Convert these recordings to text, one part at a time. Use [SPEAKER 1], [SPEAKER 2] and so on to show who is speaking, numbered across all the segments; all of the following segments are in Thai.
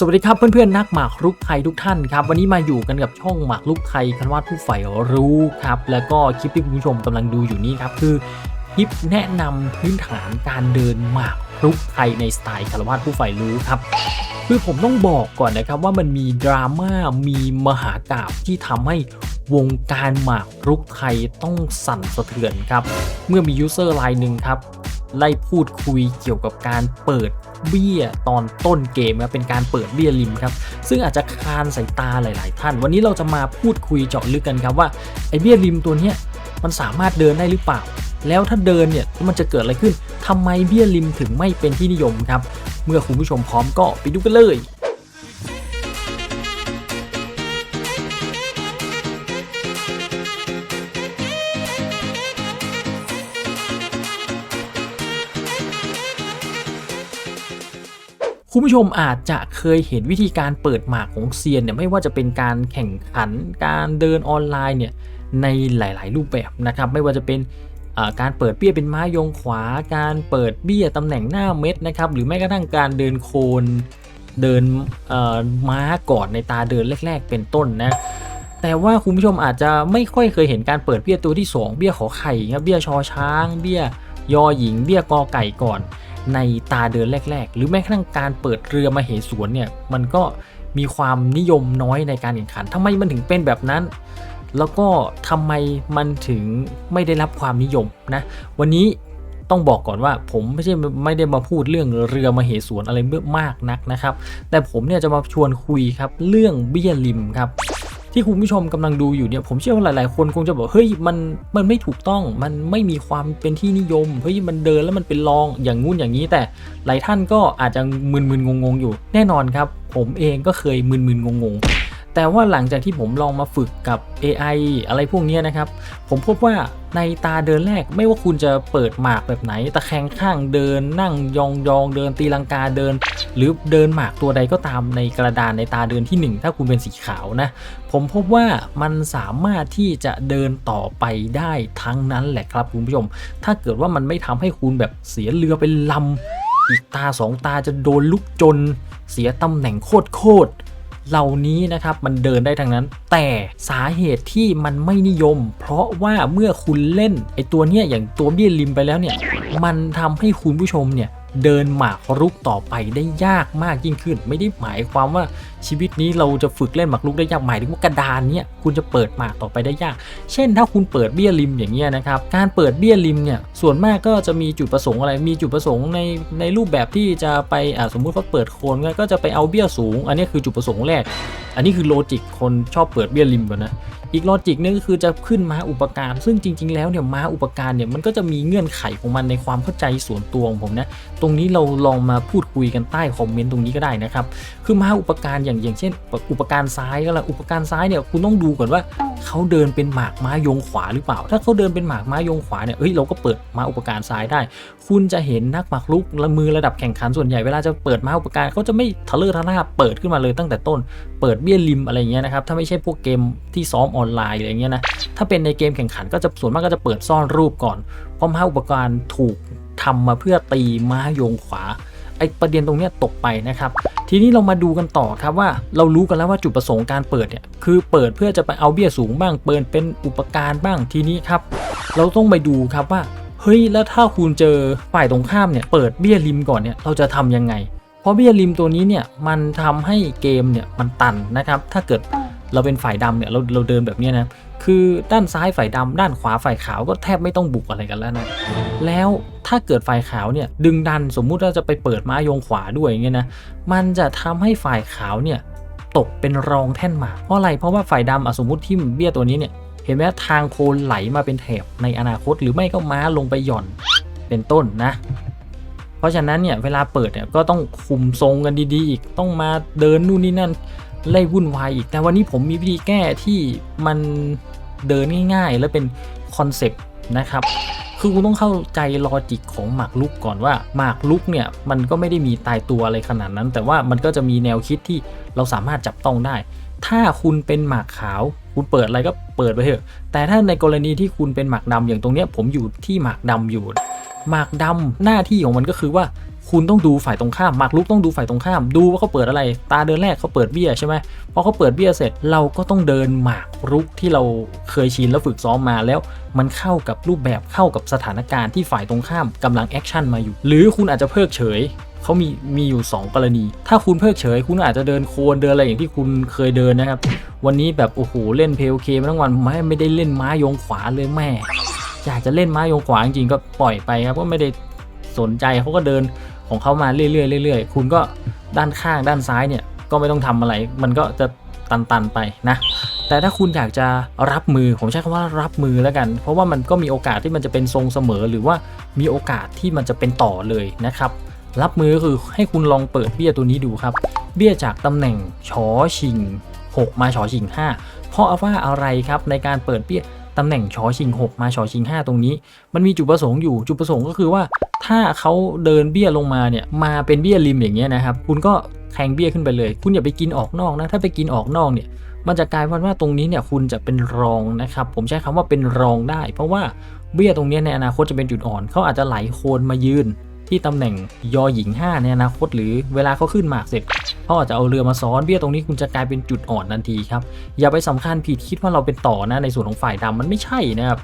[SPEAKER 1] สวัสดีครับเพื่อนๆนักหมากรุกไทยทุกท่านครับวันนี้มาอยู่กันกับช่องหมากรุกไทยคันวาดผู้ใฝ่รู้ครับแล้วก็คลิปที่คุณผู้ชมกำลังดูอยู่นี้ครับคือคลิปแนะนำพื้นฐานการเดินหมากรุกไทยในสไตล์คารวาสผู้ใฝ่รู้ครับคือผมต้องบอกก่อนนะครับว่ามันมีดราม่ามีมหากาบที่ทำให้วงการหมากรุกไทยต้องสั่นสะเทือนครับเมื่อมียูเซอร์รายหนึ่งครับ ไล่พูดคุยเกี่ยวกับการเปิดเบี้ยตอนต้นเกมครับเป็นการเปิดเบี้ยริมครับ ซึ่งอาจจะคานสายตาหลาย ๆ ท่าน วันนี้เราจะมาพูดคุยเจาะลึกกันครับว่าไอ้เบี้ยริมตัวเนี้ยมันสามารถเดินได้หรือเปล่า แล้วถ้าเดินเนี่ยมันจะเกิดอะไรขึ้นทำไมเบี้ยริมถึงไม่เป็นที่นิยมครับ เมื่อคุณผู้ชมพร้อมก็ไปดูกันเลย คุณผู้ชมอาจจะเคยเห็นวิธีการเปิดหมากของเซียนเนี่ยไม่ว่าจะเป็นการแข่งขันการเดินออนไลน์เนี่ยในหลาย ๆ รูปแบบนะครับไม่ว่าจะเป็นการเปิดเบี้ยเป็นม้ายงขวา การเปิดเบี้ยตำแหน่งหน้าเม็ดนะครับหรือแม้กระทั่งการเดินโคนเดินม้าก่อนในตาเดินแรก ๆ เป็นต้นนะแต่ว่าคุณผู้ชมอาจจะไม่ค่อยเคยเห็นการเปิดเบี้ยตัวที่ 2 เบี้ยขอไข่ครับเบี้ยชอช้าง เบี้ยยอหญิง เบี้ยกอไก่ก่อน ในตาเดินแรก ๆ หรือแม้กระทั่งการเปิดเรือมาเหสวนเนี่ยมันก็มีความนิยมน้อยในการแข่งขันทำไมมันถึงเป็นแบบนั้น แล้วก็ทำไมมันถึงไม่ได้รับความนิยมนะวันนี้ต้องบอกก่อนว่าผมไม่ใช่ไม่ได้มาพูดเรื่องเรือมาเหสวนอะไรเมื่อมากนักนะครับ แต่ผมเนี่ยจะมาชวนคุยครับเรื่องเบี้ยริมครับ ที่คุณผู้ชมกำลังดูอยู่เนี่ยผมเชื่อว่าหลายๆ คนคงจะบอกเฮ้ยมันมันไม่ถูกต้องมันไม่มีความเป็นที่นิยมเฮ้ยมันเดินแล้วมันเป็นรองอย่างงู้นอย่างนี้ แต่หลายท่านก็อาจจะมึนๆงงๆอยู่แน่นอนครับ ผมเองก็เคยมึนๆงงๆ แต่ว่าหลังจากที่ผมลองมาฝึกกับ AI อะไรพวกนี้นะครับ ผมพบว่าในตาเดินแรกไม่ว่าคุณจะเปิดหมากแบบไหน ตะแคงข้างเดินนั่งยองยองเดินตีลังกาเดิน หรือเดินหมากตัวใดก็ตามในกระดานในตาเดินที่หนึ่งถ้าคุณเป็นสีขาวนะ ผมพบว่ามันสามารถที่จะเดินต่อไปได้ทั้งนั้นแหละครับคุณผู้ชม ถ้าเกิดว่ามันไม่ทำให้คุณแบบเสียเรือเป็นลำอีกตาสองตาจะโดนลุกจน เสียตำแหน่งโคตรโคตร เหล่านี้นะครับมันเดินได้ทั้งนั้น แต่สาเหตุที่มันไม่นิยม เพราะว่าเมื่อคุณเล่นไอตัวเนี้ยอย่างตัวเบี้ยริมไปแล้วเนี่ยมันทำให้คุณผู้ชมเนี่ย เดินหมากรุกต่อไปได้ยากมากยิ่งขึ้น ไม่ได้หมายความว่าชีวิตนี้เราจะฝึกเล่นหมากรุกได้ยากหมายถึงว่ากระดานเนี่ยคุณจะเปิดหมากต่อไปได้ยาก เช่น ถ้าคุณเปิดเบี้ยริมอย่างเงี้ยนะครับการเปิดเบี้ยริมเนี่ยส่วนมากก็จะมีจุดประสงค์อะไร มีจุดประสงค์ในในรูปแบบที่จะไปอ่าสมมุติเขาเปิดโคนก็จะไปเอาเบี้ยสูง อันนี้คือจุดประสงค์แรก อันนี้คือโลจิกคนชอบเปิดเบี้ยริมก่อนนะอีกลอจิกนึงก็คือจะขึ้นม้าอุปการ ซึ่งจริง ๆ แล้วเนี่ยม้าอุปการเนี่ยมันก็จะมีเงื่อนไขของมันในความเข้าใจส่วนตัวของผมนะ ตรงนี้เราลองมาพูดคุยกันใต้คอมเมนต์ตรงนี้ก็ได้นะครับ คือม้าอุปการอย่างอย่างเช่น อุปการซ้ายก็แล้วอุปการซ้ายเนี่ยคุณต้องดูก่อนว่าเขาเดินเป็นหมากม้ายงขวาหรือเปล่า ถ้าเขาเดินเป็นหมากม้ายงขวาเนี่ยเอ้ยเราก็เปิดม้าอุปการซ้ายได้ คุณจะเห็นนักหมากรุกละมือระดับแข่งขันส่วนใหญ่เวลาจะเปิดม้าอุปการเขาจะไม่ทะเลอะทะล่าเปิดขึ้นมาเลยตั้งแต่ต้น เปิดเบี้ยริมอะไรเงี้ยนะครับถ้าไม่ใช่พวกเกมที่ซ้อมออนไลน์อะไรเงี้ยนะ ถ้าเป็นในเกมแข่งขันก็จะส่วนมากก็จะเปิดซ่อนรูปก่อน เพราะม้าอุปกรณ์ถูกทำมาเพื่อตีม้าโยงขวา ไอประเด็นตรงเนี้ยตกไปนะครับ ทีนี้เรามาดูกันต่อครับว่าเรารู้กันแล้วว่าจุดประสงค์การเปิดเนี่ยคือเปิดเพื่อจะไปเอาเบี้ยสูงบ้าง เปิดเป็นอุปการบ้างทีนี้ครับ เราต้องไปดูครับว่าเฮ้ยแล้วถ้าคุณเจอฝ่ายตรงข้ามเนี่ยเปิดเบี้ยริมก่อนเนี่ยเราจะทำยังไง เพราะเบี้ยริมตัวนี้เนี่ยมันทำให้เกมเนี่ยมันตันนะครับ ถ้าเกิด เราเป็นฝ่ายดำเนี่ยเราเราเดินแบบนี้นะคือด้านซ้ายฝ่ายดำด้านขวาฝ่ายขาวก็แทบไม่ต้องบุกอะไรกันแล้วนะแล้วถ้าเกิดฝ่ายขาวเนี่ยดึงดันสมมุติว่าจะไปเปิดม้ายงขวาด้วยอย่างเงี้ยนะมันจะทำให้ฝ่ายขาวเนี่ยตกเป็นรองแท่นหมากเพราะอะไรเพราะว่าฝ่ายดำอะสมมติที่เบี้ยตัวนี้เนี่ยเห็นไหมทางโคนไหลมาเป็นแถบในอนาคตหรือไม่ก็ม้าลงไปหย่อนเป็นต้นนะเพราะฉะนั้นเนี่ยเวลาเปิดเนี่ยก็ต้องคุมทรงกันดีๆอีกต้องมาเดินนู่นนี่นั่น ไล่วุ่นวายอีก แต่วันนี้ผมมีวิธีแก้ที่มันเดินง่ายๆ และเป็นคอนเซปต์นะครับ คือคุณต้องเข้าใจลอจิกของหมากลุกก่อนว่าหมากลุกเนี่ยมันก็ไม่ได้มีตายตัวอะไรขนาดนั้น แต่ว่ามันก็จะมีแนวคิดที่เราสามารถจับต้องได้ ถ้าคุณเป็นหมากขาว คุณเปิดอะไรก็เปิดไปเถอะ แต่ถ้าในกรณีที่คุณเป็นหมากดำอย่างตรงเนี้ยผมอยู่ที่หมากดำอยู่หมากดำหน้าที่ของมันก็คือว่า คุณต้องดูฝ่ายตรงข้ามหมากรุกต้องดูฝ่ายตรงข้าม ดูว่าเขาเปิดอะไร ตาเดินแรกเขาเปิดเบี้ยใช่ไหมพอเขาเปิดเบี้ยเสร็จเราก็ต้องเดินหมากรุกที่เราเคยชินแล้วฝึกซ้อมมาแล้ว มันเข้ากับรูปแบบเข้ากับสถานการณ์ที่ฝ่ายตรงข้ามกำลังแอคชั่นมาอยู่ หรือคุณอาจจะเพิกเฉยเขามีมีอยู่ 2 กรณี ถ้าคุณเพิกเฉย คุณอาจจะเดินโคนเดินอะไรอย่างที่คุณเคยเดินนะครับ วันนี้แบบโอ้โหเล่นเพลเคมาทั้งวันไม่ไม่ได้เล่นไม้ยงขวาเลยแม่ อยากจะเล่นไม้ยงขวาจริงๆก็ปล่อยไปครับก็ไม่ได้สนใจเขาก็เดิน ของเขามาเรื่อยๆเรื่อยๆ คุณก็ด้านข้างด้านซ้ายเนี่ยก็ไม่ต้องทำอะไร มันก็จะตันๆไปนะ แต่ถ้าคุณอยากจะรับมือ ผมใช้คำว่ารับมือแล้วกัน เพราะว่ามันก็มีโอกาสที่มันจะเป็นทรงเสมอ หรือว่ามีโอกาสที่มันจะเป็นต่อเลยนะครับ รับมือก็คือให้คุณลองเปิดเบี้ยตัวนี้ดูครับ เบี้ยจากตำแหน่งชอชิง 6 มาชอชิง 5 เพราะว่าอะไรครับในการเปิดเบี้ยตำแหน่งชอชิง 6 มาชอชิง 5 ตรงนี้ มันมีจุดประสงค์อยู่จุดประสงค์ก็คือว่า ถ้าเขาเดินเบี้ยลงมาเนี่ยมาเป็นเบี้ยริมอย่างเงี้ยนะครับ คุณก็แทงเบี้ยขึ้นไปเลย คุณอย่าไปกินออกนอกนะ ถ้าไปกินออกนอกเนี่ย มันจะกลายเป็นว่าตรงนี้เนี่ยคุณจะเป็นรองนะครับ ผมใช้คำว่าเป็นรองได้ เพราะว่าเบี้ยตรงนี้ในอนาคตจะเป็นจุดอ่อน เขาอาจจะไหลโคนมายืนที่ตำแหน่งยอหญิง 5 ในอนาคตหรือเวลาเขาขึ้นหมากเสร็จเขาอาจจะเอาเรือมาซ้อนเบี้ยตรงนี้คุณจะกลายเป็นจุดอ่อนทันทีครับ อย่าไปสำคัญผิดคิดว่าเราเป็นต่อนะในส่วนของฝ่ายดำมันไม่ใช่นะครับ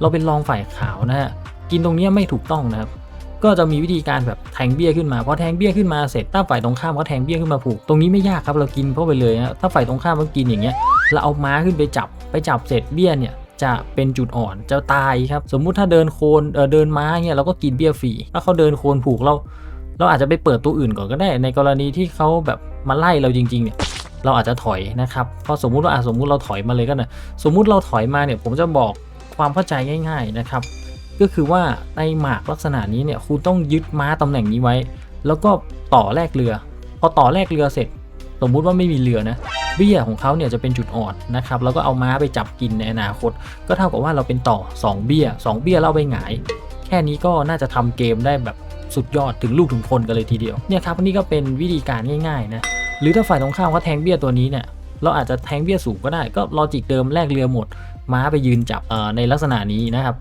[SPEAKER 1] เราเป็นรองฝ่ายขาวนะฮะกินตรงนี้ไม่ถูกต้องนะครับ ก็จะมีวิธีการแบบแทงเบี้ยขึ้นมาพอแทงเบี้ยขึ้นมาเสร็จถ้าฝ่ายตรงข้ามก็แทงเบี้ยขึ้นมาผูกตรงนี้ไม่ยากครับเรากินเข้าไปเลยนะถ้าฝ่ายตรงข้ามมันกินอย่างเงี้ยเราเอาม้าขึ้นไปจับไปจับเสร็จเบี้ยเนี่ยจะเป็นจุดอ่อนจะตายครับ สมมุติถ้าเดินโคนเเดินม้าเนี่ยเราก็กินเบี้ยฟรีถ้าเขาเดินโคนผูกเรา เราอาจจะไปเปิดตัวอื่นก่อนก็ได้ ในกรณีที่เขาแบบมาไล่เราจริงๆเนี่ยเราอาจจะถอยนะครับเพราะสมมุติว่าอะสมมุติเราถอยมาเลยก็นะสมมุติเราถอยมาเนี่ยผมจะบอกความเข้าใจง่าย ๆนะครับ ก็คือว่าในหมากลักษณะนี้เนี่ยคุณต้องยึดม้าตำแหน่งนี้ไว้ แล้วก็ต่อแลกเรือ พอต่อแลกเรือเสร็จ สมมุติว่าไม่มีเรือนะเบี้ยของเขาเนี่ยจะเป็นจุดอ่อนนะครับแล้วก็เอาม้าไปจับกินในอนาคต ก็เท่ากับว่าเราเป็นต่อ 2 เบี้ย 2 เบี้ยเราไปหงาย แค่นี้ก็น่าจะทำเกมได้แบบสุดยอดถึงลูกถึงคนกันเลยทีเดียวเนี่ยครับนี่ก็เป็นวิธีการง่ายๆนะหรือถ้าฝ่ายตรงข้ามเขาแทงเบี้ยตัวนี้เนี่ยเราอาจจะแทงเบี้ยสูงก็ได้ก็ลอจิกเดิมแลกเรือหมด ม้าไปยืนจับเอ่อในลักษณะนี้นะครับ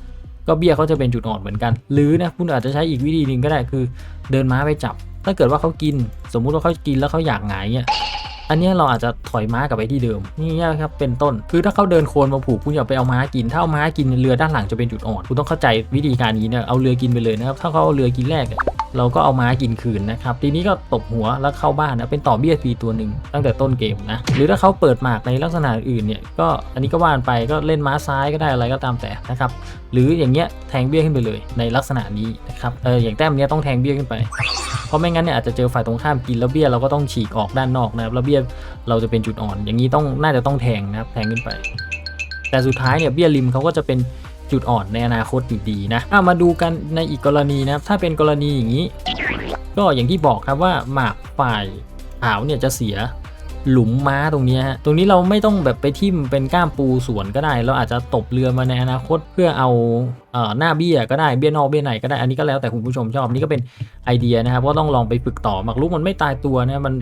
[SPEAKER 1] ก็เบี้ยเขาจะเป็นจุดอ่อนเหมือนกัน หรือนะคุณอาจจะใช้อีกวิธีหนึ่งก็ได้คือ เดินม้าไปจับ ถ้าเกิดว่าเขากิน สมมุติว่าเขากินแล้วเขาอยากหงายเนี่ยอันนี้เราอาจจะถอยม้ากลับไปที่เดิมนี่ครับเป็นต้น คือถ้าเขาเดินโคลนมาผูกคุณอย่าไปเอาม้ากิน ถ้าเอาม้ากินเรือด้านหลังจะเป็นจุดอ่อนคุณต้องเข้าใจวิธีการนี้เนี่ยเอาเรือกินไปเลยนะครับถ้าเขาเอาเรือกินแรก เราก็เอาม้ากินคืนนะครับ ทีนี้ก็ตบหัวแล้วเข้าบ้านนะเป็นต่อเบี้ยฟรีตัวหนึ่งตั้งแต่ต้นเกมนะ หรือถ้าเขาเปิดหมากในลักษณะอื่นเนี่ยก็อันนี้ก็ว่านไปก็เล่นม้าซ้ายก็ได้อะไรก็ตามแต่นะครับ หรืออย่างเงี้ยแทงเบี้ยขึ้นไปเลยในลักษณะนี้นะครับเอออย่างแต้มเนี้ยต้องแทงเบี้ยขึ้นไป เพราะไม่งั้นเนี่ยอาจจะเจอฝ่ายตรงข้ามกินแล้วเบี้ยเราก็ต้องฉีกออกด้านนอกนะครับแล้วเบี้ยเราจะเป็นจุดอ่อน อย่างนี้ต้องน่าจะต้องแทงนะครับแทงขึ้นไป แต่สุดท้ายเนี่ยเบี้ยริมเขาก็จะเป็น จุดอ่อนในอนาคตอยู่ดีนะอะมาดูกันในอีกกรณีนะครับถ้าเป็นกรณีอย่างนี้ ก็อย่างที่บอกครับว่าหมากฝ่ายขาวเนี่ยจะเสียหลุมม้าตรงนี้ฮะ ตรงนี้เราไม่ต้องแบบไปทิ่มเป็นก้ามปูสวนก็ได้ เราอาจจะตบเรือมาในอนาคตเพื่อเอาเอ่อหน้าเบี้ยก็ได้เบี้ยนอกเบี้ยในก็ได้ อันนี้ก็แล้วแต่คุณผู้ชมชอบนี่ก็เป็นไอเดียนะครับว่าต้องลองไปฝึกต่อหมากรุกมันไม่ตายตัวนะมัน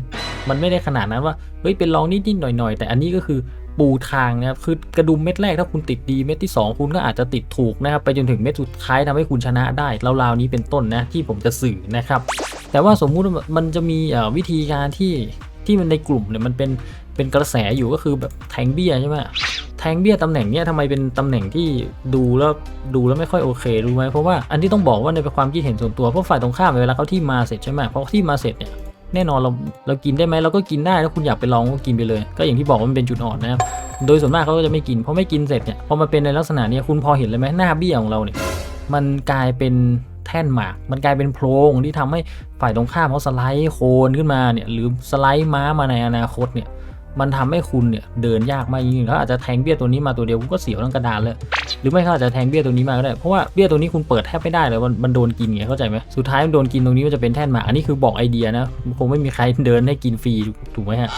[SPEAKER 1] มันไม่ได้ขนาดนั้นว่าเฮ้ยเป็นลองนิดๆหน่อยๆแต่อันนี้ก็คือ ปูทางนะครับคือกระดุมเม็ดแรกถ้าคุณติดดีเม็ดที่ 2 คุณก็อาจจะติดถูกนะครับไปจนถึงเม็ดสุดท้ายทำให้คุณชนะได้ราวๆนี้เป็นต้นนะที่ผมจะสื่อนะครับ แต่ว่าสมมุติมันจะมีวิธีการที่ที่มันในกลุ่มเนี่ยมันเป็นเป็นกระแสอยู่ก็คือแบบแทงเบี้ยใช่ไหมแทงเบี้ยตำแหน่งเนี้ยทำไมเป็นตำแหน่งที่ดูแล้วดูแล้วไม่ค่อยโอเครู้ไหมเพราะว่าอันที่ต้องบอกว่าในความคิดเห็นส่วนตัวเพราะฝ่ายตรงข้ามเวลาเขาที่มาเสร็จใช่ไหมเพอที่มาเสร็จเนี่ย แน่นอนเราเรากินได้ไหมเราก็กินได้แล้วคุณอยากไปลองก็กินไปเลย ก็อย่างที่บอกว่ามันเป็นจุดอ่อนนะครับโดยส่วนมากเขาก็จะไม่กินเพราะไม่กินเสร็จเนี่ยพอมาเป็นในลักษณะนี้คุณพอเห็นเลยไหมหน้าเบี้ยของเราเนี่ยมันกลายเป็นแท่นหมากมันกลายเป็นโพรงที่ทำให้ฝ่ายตรงข้ามเขาสไลด์โคนขึ้นมาเนี่ยหรือสไลด์ม้ามาในอนาคตเนี่ย มันทำให้คุณเนี่ยเดินยากมากยิ่งเขาอาจจะแทงเบี้ยตัวนี้มาตัวเดียวคุณก็เสียวทั้งกระดานเลยหรือไม่เขาอาจจะแทงเบี้ยตัวนี้มาก็ได้เพราะว่าเบี้ยตัวนี้คุณเปิดแทบไม่ได้เลยมันมันโดนกินไงเข้าใจไหมสุดท้ายมันโดนกินตรงนี้มันจะเป็นแท่นหมาอันนี้คือบอกไอเดียนะคงไม่มีใครเดินให้กินฟรีถูกไหมฮะ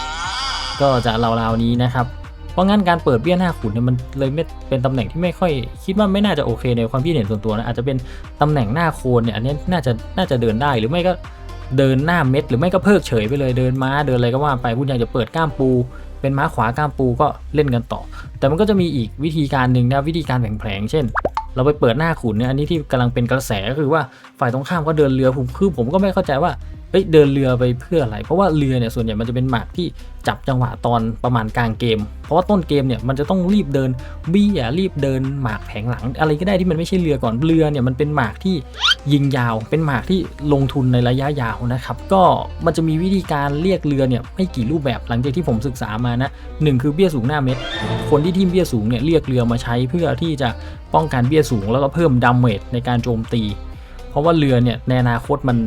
[SPEAKER 1] ก็จะราวๆนี้นะครับเพราะงั้นการเปิดเบี้ยหน้าขุนเนี่ยมันเลยไม่เป็นตำแหน่งที่ไม่ค่อย คิดว่าไม่น่าจะโอเคในความคิดเห็นส่วนตัวนะอาจจะเป็นตำแหน่งหน้าโคนเนี่ยอันนี้น่าจะน่าจะเดินได้หรือไม่ก็ เดินหน้าเม็ดหรือไม่ก็เพิกเฉยไปเลยเดินม้าเดินอะไรก็ว่าไปคุณอยากจะเปิดก้ามปู เป็นม้าขวาก้ามปูก็เล่นกันต่อ แต่มันก็จะมีอีกวิธีการหนึ่งนะวิธีการแผลงเช่น เราไปเปิดหน้าขุนเนี่ยอันนี้ที่กำลังเป็นกระแสก็คือว่าฝ่ายตรงข้ามก็เดินเรือผมคือผมก็ไม่เข้าใจว่าเฮ้ยเดินเรือไปเพื่ออะไร เพราะว่าเรือเนี่ยส่วนใหญ่มันจะเป็นหมากที่จับจังหวะตอนประมาณกลางเกม เพราะว่าต้นเกมเนี่ยมันจะต้องรีบเดินบี้อะรีบเดินหมากแผงหลัง อะไรก็ได้ที่มันไม่ใช่เรือก่อนเรือเนี่ยมันเป็นหมากที่ยิงยาว เป็นหมากที่ลงทุนในระยะยาวนะครับก็มันจะมีวิธีการเรียกเรือเนี่ยไม่กี่รูปแบบหลังจากที่ผมศึกษามานะหนึ่งคือเบี้ยสูงหน้าเม็ดคนที่ทีมเบี้ยสูงเนี่ยเรียกเรือมาใช้เพื่อที่จะป้องกันเบี้ยสูง แล้วก็เพิ่มดาเมจในการโจมตี เพราะว่าเรือเนี่ยในอนาคตมัน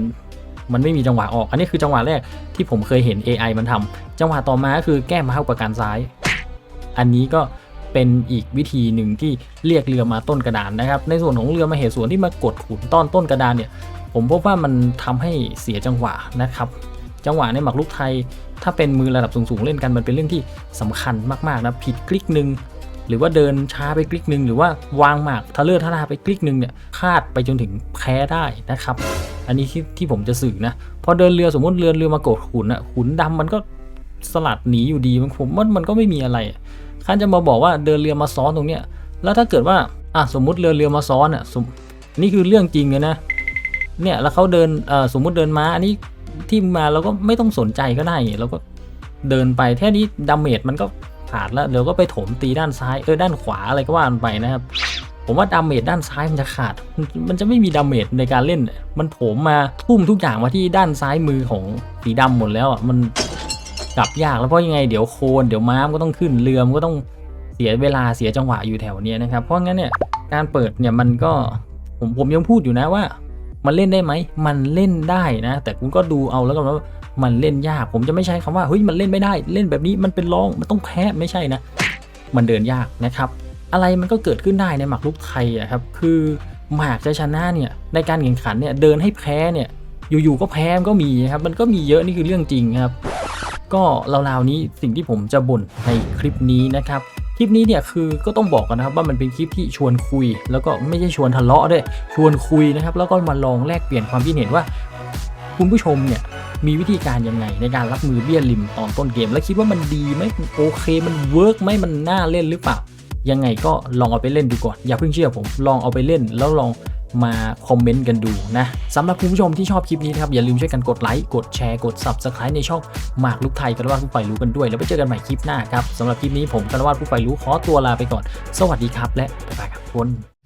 [SPEAKER 1] มันไม่มีจังหวะออก อันนี้คือจังหวะแรกที่ผมเคยเห็น AI มันทำจังหวะต่อมาก็คือแก้ม้าอุปการซ้าย อันนี้ก็เป็นอีกวิธีหนึ่งที่เรียกเรือมาต้นกระดานนะครับ ในส่วนของเรือมาเหตุส่วนที่มากดขุนต้อนต้นกระดานเนี่ย ผมพบว่ามันทำให้เสียจังหวะนะครับ จังหวะในหมากรุกไทย ถ้าเป็นมือระดับสูงๆเล่นกันมันเป็นเรื่องที่สำคัญมากๆนะผิดคลิกหนึ่งหรือว่าเดินช้าไปคลิกหนึ่งหรือว่าวางหมากทะเลอร์ทะลาไปคลิกหนึ่งเนี่ยคาดไปจนถึงแพ้ได้นะครับ อันนี้ที่ที่ผมจะสื่อนะ พอเดินเรือสมมติเรือเรือมาโกดขุนอะขุนดำมันก็สลัดหนีอยู่ดีมันผมว่ามันก็ไม่มีอะไรอะท่านจะมาบอกว่าเดินเรือมาซ้อนตรงเนี้ย แล้วถ้าเกิดว่าอะสมมุติเรือเรือมาซ้อนอะสมนี่คือเรื่องจริงเลยนะ เนี่ยแล้วเขาเดินเอ่อสมมุติเดินม้าอันนี้ที่มาเราก็ไม่ต้องสนใจก็ได้เราก็เดินไปแค่นี้ดาเมจมันก็ขาดแล้วเดี๋ยวก็ไปโถมตีด้านซ้ายเออด้านขวาอะไรก็ว่ากันไปนะครับ ผมว่าดาเมจด้านซ้ายมันจะขาด มันจะไม่มีดาเมจในการเล่น มันโถมมาทุ่มทุกอย่างมาที่ด้านซ้ายมือของสีดำหมดแล้วอะ มันกลับยากแล้วเพราะยังไงเดี๋ยวโคนเดี๋ยวม้ามก็ต้องขึ้นเรือมันก็ต้องเสียเวลาเสียจังหวะอยู่แถวเนี้ยนะครับ เพราะงั้นเนี่ยการเปิดเนี่ยมันก็ผมผมยังพูดอยู่นะว่า มันเล่นได้ไหม มันเล่นได้นะ แต่คุณก็ดูเอาแล้วกันว่ามันเล่นยาก ผมจะไม่ใช้คำว่าเฮ้ยมันเล่นไม่ได้ เล่นแบบนี้มันเป็นรองมันต้องแพ้ไม่ใช่นะ มันเดินยากนะครับ อะไรมันก็เกิดขึ้นได้ในหมากรุกไทยอะครับ คือหมากจะชนะเนี่ยในการแข่งขันเนี่ยเดินให้แพ้เนี่ยอยู่ๆก็แพ้มันก็มีครับ มันก็มีเยอะนี่คือเรื่องจริงครับ ก็ราวๆนี้สิ่งที่ผมจะบ่นในคลิปนี้นะครับคลิปนี้เนี่ยคือก็ต้องบอกกันนะครับว่ามันเป็นคลิปที่ชวนคุย แล้วก็ไม่ใช่ชวนทะเลาะด้วยชวนคุยนะครับ แล้วก็มาลองแลกเปลี่ยนความคิดเห็นว่า คุณผู้ชมเนี่ยมีวิธีการยังไงในการรับมือเบี้ยริมตอนต้นเกม แล้วคิดว่ามันดีไหมโอเค มันเวิร์กไหมมันน่าเล่นหรือเปล่า ยังไงก็ลองเอาไปเล่นดูก่อน อย่าเพิ่งเชื่อผม ลองเอาไปเล่นแล้วลองมาคอมเมนต์กันดูนะสำหรับคุณผู้ชมที่ชอบคลิปนี้นะครับ อย่าลืมช่วยกันกดไลค์ กดแชร์ กด Subscribe ในช่องหมากลุกไทยกันว่าผู้ฝ่รู้กันด้วย แล้วไปเจอกันใหม่คลิปหน้าครับสำหรับคลิปนี้ผมกันว่าผู้ฝ่รู้ขอตัวลาไปก่อน สวัสดีครับ และบ๊ายบายครับทุกคน